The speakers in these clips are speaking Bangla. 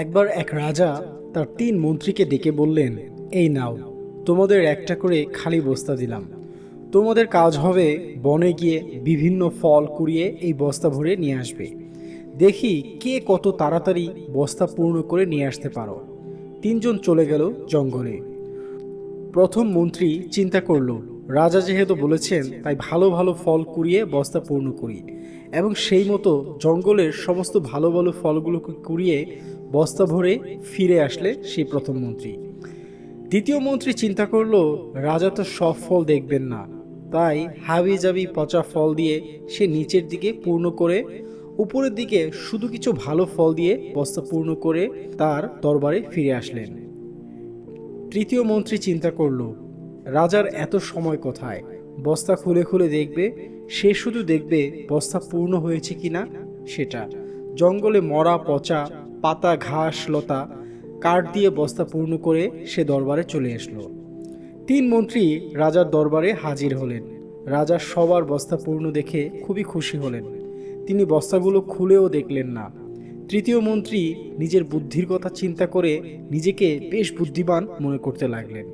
একবার এক রাজা তার তিন মন্ত্রীকে ডেকে বললেন, এই নাও, তোমাদের একটা করে খালি বস্তা দিলাম। তোমাদের কাজ হবে বনে গিয়ে বিভিন্ন ফল কুড়িয়ে এই বস্তা ভরে নিয়ে আসবে। দেখি কে কত তাড়াতাড়ি বস্তা পূর্ণ করে নিয়ে আসতে পারো। তিনজন চলে গেল জঙ্গলে। প্রথম মন্ত্রী চিন্তা করল, রাজা যেহেতু বলেছেন তাই ভালো ভালো ফল কুড়িয়ে বস্তা পূর্ণ করি এবং সেই মতো জঙ্গলের সমস্ত ভালো ভালো ফলগুলোকে কুড়িয়ে বস্তা ভরে ফিরে আসলে সেই প্রথম মন্ত্রী। দ্বিতীয় মন্ত্রী চিন্তা করল, রাজা তো সব ফল দেখবেন না। তাই হাবি জাবি পচা ফল দিয়ে সে নিচের দিকে পূর্ণ করে, উপরের দিকে শুধু কিছু ভালো ফল দিয়ে বস্তা পূর্ণ করে তার দরবারে ফিরে আসলেন। তৃতীয় মন্ত্রী চিন্তা করল, রাজার এত সময় কোথায়? বস্তা খুলে খুলে দেখবে, সে শুধু দেখবে বস্তা পূর্ণ হয়েছে কিনা? সেটা। জঙ্গলে মরা পচা পাতা, ঘাস, লতা কাঠ দিয়ে বস্তা পূর্ণ করে সে দরবারে চলে আসলো। তিন মন্ত্রী রাজার দরবারে হাজির হলেন। রাজা সবার বস্তা পূর্ণ দেখে খুবই খুশি হলেন। তিনি বস্তাগুলো খুলেও দেখলেন না। তৃতীয় মন্ত্রী নিজের বুদ্ধির কথা চিন্তা করে নিজেকে বেশ বুদ্ধিমান মনে করতে লাগলেন।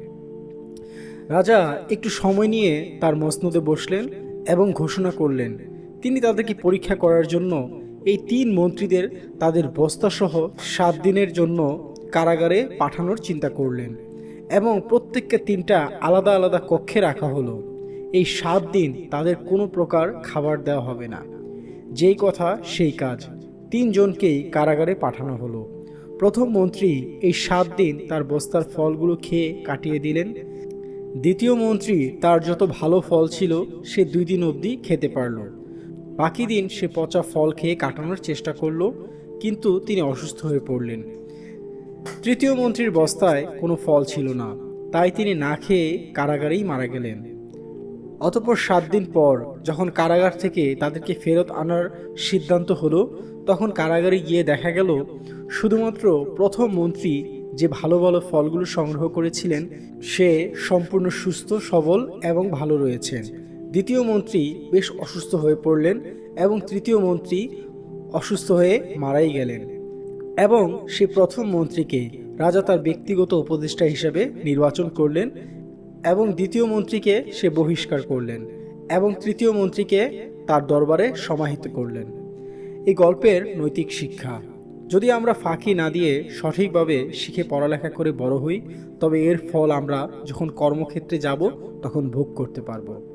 রাজা একটু সময় নিয়ে তার মসনদে বসলেন এবং ঘোষণা করলেন, তিনি তাদেরকে পরীক্ষা করার জন্য এই তিন মন্ত্রীদের তাদের বস্তাসহ সাত দিনের জন্য কারাগারে পাঠানোর চিন্তা করলেন এবং প্রত্যেককে তিনটা আলাদা আলাদা কক্ষে রাখা হলো। এই সাত দিন তাদের কোনো প্রকার খাবার দেওয়া হবে না। যেই কথা সেই কাজ। তিনজনকেই কারাগারে পাঠানো হলো। প্রথম মন্ত্রী এই সাত দিন তার বস্তার ফলগুলো খেয়ে কাটিয়ে দিলেন। দ্বিতীয় মন্ত্রী তার যত ভালো ফল ছিল সে দুই দিন অবধি খেতে পারল। বাকি দিন সে পচা ফল খেয়ে কাটানোর চেষ্টা করল, কিন্তু তিনি অসুস্থ হয়ে পড়লেন। তৃতীয় মন্ত্রীর বস্তায় কোনো ফল ছিল না, তাই তিনি না খেয়ে কারাগারেই মারা গেলেন। অতপর সাত দিন পর যখন কারাগার থেকে তাদেরকে ফেরত আনার সিদ্ধান্ত হলো, তখন কারাগারে গিয়ে দেখা গেল, শুধুমাত্র প্রথম মন্ত্রী যে ভালো ভালো ফলগুলো সংগ্রহ করেছিলেন, সে সম্পূর্ণ সুস্থ, সবল এবং ভালো রয়েছেন। দ্বিতীয় মন্ত্রী বেশ অসুস্থ হয়ে পড়লেন এবং তৃতীয় মন্ত্রী অসুস্থ হয়ে মারাই গেলেন এবং সে প্রথম মন্ত্রীকে রাজা তার ব্যক্তিগত উপদেষ্টা হিসেবে নির্বাচন করলেন এবং দ্বিতীয় মন্ত্রীকে সে বহিষ্কার করলেন এবং তৃতীয় মন্ত্রীকে তার দরবারে সমাহিত করলেন। এই গল্পের নৈতিক শিক্ষা। যদি আমরা ফাঁকি না দিয়ে সঠিকভাবে শিখে পড়ালেখা করে বড় হই, তবে এর ফল আমরা যখন কর্মক্ষেত্রে যাব, তখন ভোগ করতে পারব।